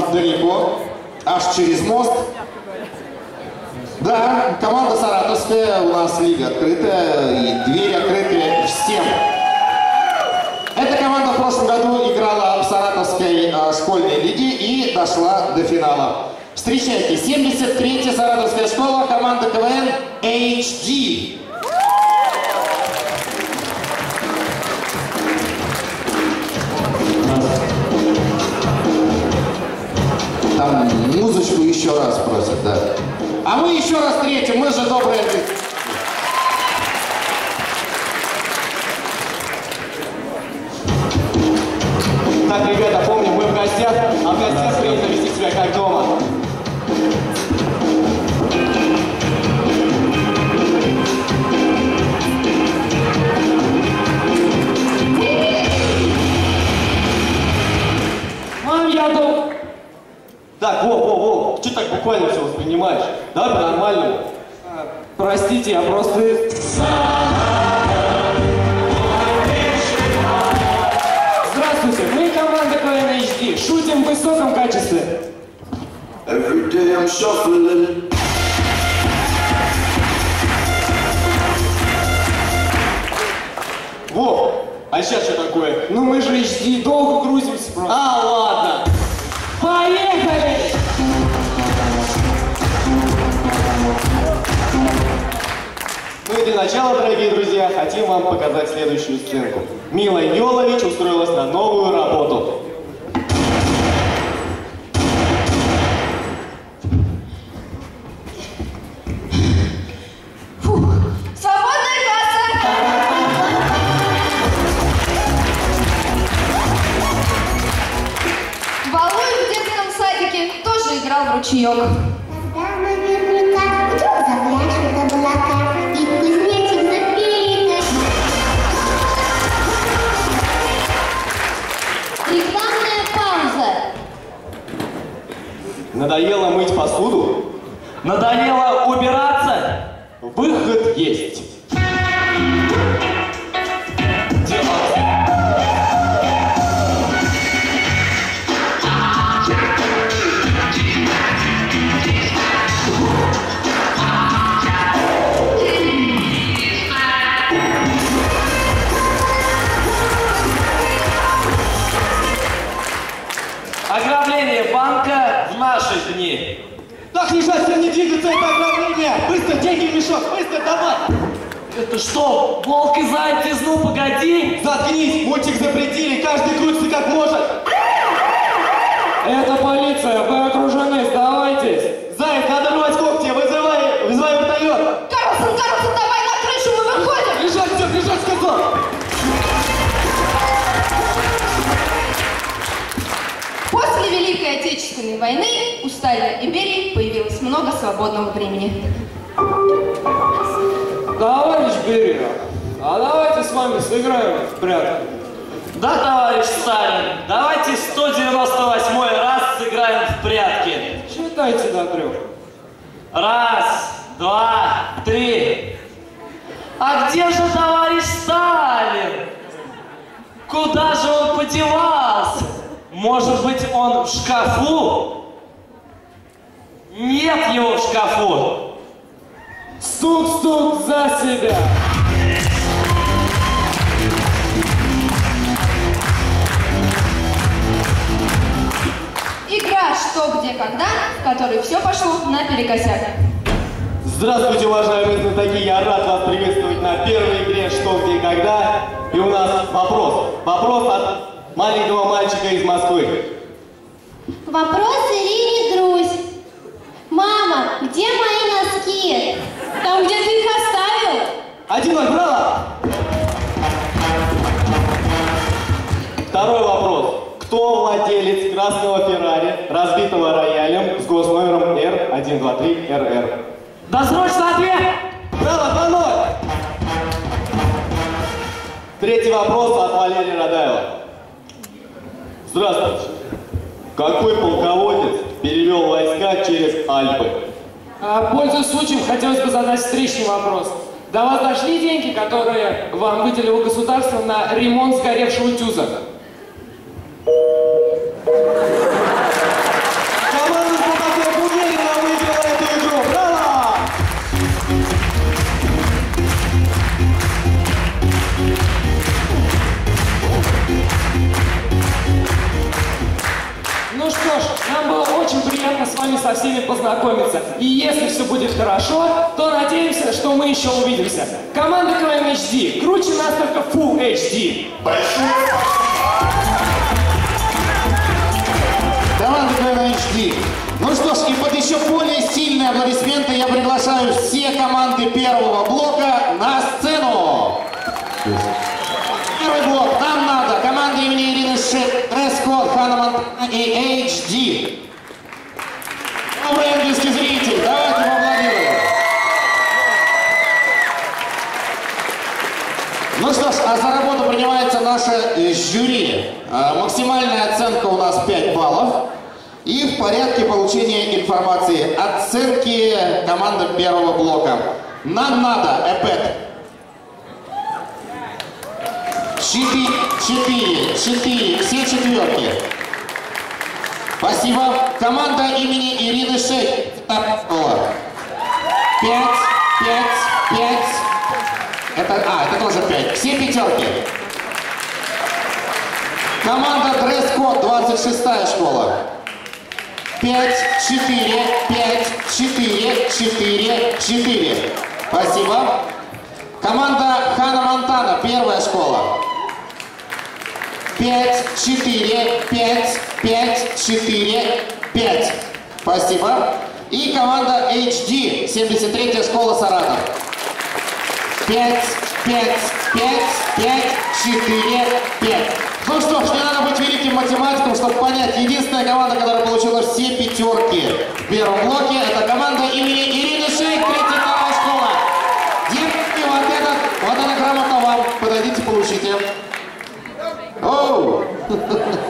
там далеко, аж через мост. Да, команда Саратовская, у нас лига открытая, и двери открыты всем. Эта команда в прошлом году играла в Саратовской э, школьной лиге и дошла до финала. Встречайте, 73-я Саратовская школа, команда КВН HD. Еще раз просят, да. А мы еще раз третьим, мы же добрые люди. Так, ребята, помним, мы в гостях, а в гостях принято вести себя как дома. Мам, я дом. Так, во, во, что так буквально все воспринимаешь? Давай по-нормальному. Простите, я просто... Здравствуйте, мы команда КВН HD. Шутим в высоком качестве. Every day I'm shuffling. Во, а сейчас что такое? Ну мы же HD, долго грузимся просто. А, ладно. Ну и для начала, дорогие друзья, хотим вам показать следующую сценку. Мила Йолович устроилась на новую работу. Валуй в детском садике тоже играл в ручеек. Мыть посуду? Надоело убираться? Выход есть. Ограбление банка в наши дни. Так лежать, все не двигаться, это ограбление! Быстро, деньги в мешок, быстро, давай! Это что, волк и заяц ну погоди? Заткнись, мультик запретили, каждый крутится как может! Это полиция, вы окружены, сдавайтесь. Заяц, надо рвать когти, вызывай, вызывай вертолет! Карлсон, Карлсон, давай на крышу, мы выходим! Лежать, все, лежать, сказал! Отечественной войны у Сталина и Берии появилось много свободного времени. Товарищ Берия, а давайте с вами сыграем в прятки. Да, товарищ Сталин, давайте 198 раз сыграем в прятки. Считайте до трех. Раз, два, три. А где же товарищ Сталин? Куда же он подевался? Может быть, он в шкафу? Нет его в шкафу. Стук-стук за себя. Игра «Что, где, когда», в которой все пошло наперекосяк. Здравствуйте, уважаемые знатоки, я рад вас приветствовать на первой игре «Что, где, когда». И у нас вопрос. Вопрос от маленького мальчика из Москвы. Вопрос Ирине Друзь. Мама, где мои носки? Там, где ты их оставил? Один браво! Второй вопрос. Кто владелец красного Феррари, разбитого роялем с госномером R123RR? Досрочный ответ! Браво, 2-0! Третий вопрос от Валерия Радаева. Здравствуйте. Какой полководец перевел войска через Альпы? А, пользуясь случаем, хотелось бы задать встречный вопрос. До вас дошли деньги, которые вам выделило государство на ремонт сгоревшего тюза? Со всеми познакомиться. И если все будет хорошо, то надеемся, что мы еще увидимся. Команда КВН HD. Круче нас только Full HD. Команда КВН HD. Ну что ж, и под еще более сильные аплодисменты я приглашаю все команды первого блока на сцену. Первый блок нам надо. Команда имени Ирины Шит, Дресс-код, Ханна Монтана и HD. Добрый английский зритель, давайте поаплодируем. Ну что ж, а за работу принимается наше э, жюри. А, максимальная оценка у нас 5 баллов. И в порядке получения информации оценки командам первого блока. Нам надо, Эпет. Четыре, четыре, четыре, все четверки. Спасибо. Команда имени Ирины Шейх. Стартовала. Пять, пять, пять. Это, а, это тоже пять. Все пятерки. Команда Дресс-код, 26 школа. Пять, четыре, пять, четыре, четыре, четыре. Спасибо. Команда Хана Монтана, первая школа. Пять, четыре, пять, пять, четыре, пять. Спасибо. И команда HD, 73-я школа Саратов. Пять, пять, пять, пять, четыре, пять. Ну что ж, не надо быть великим математиком, чтобы понять. Единственная команда, которая получила все пятерки в первом блоке, это команда имени Ирины Шейк, 32 школа. Девушки, вот этот, вот эта грамота вам. Подойдите, получите. Оу!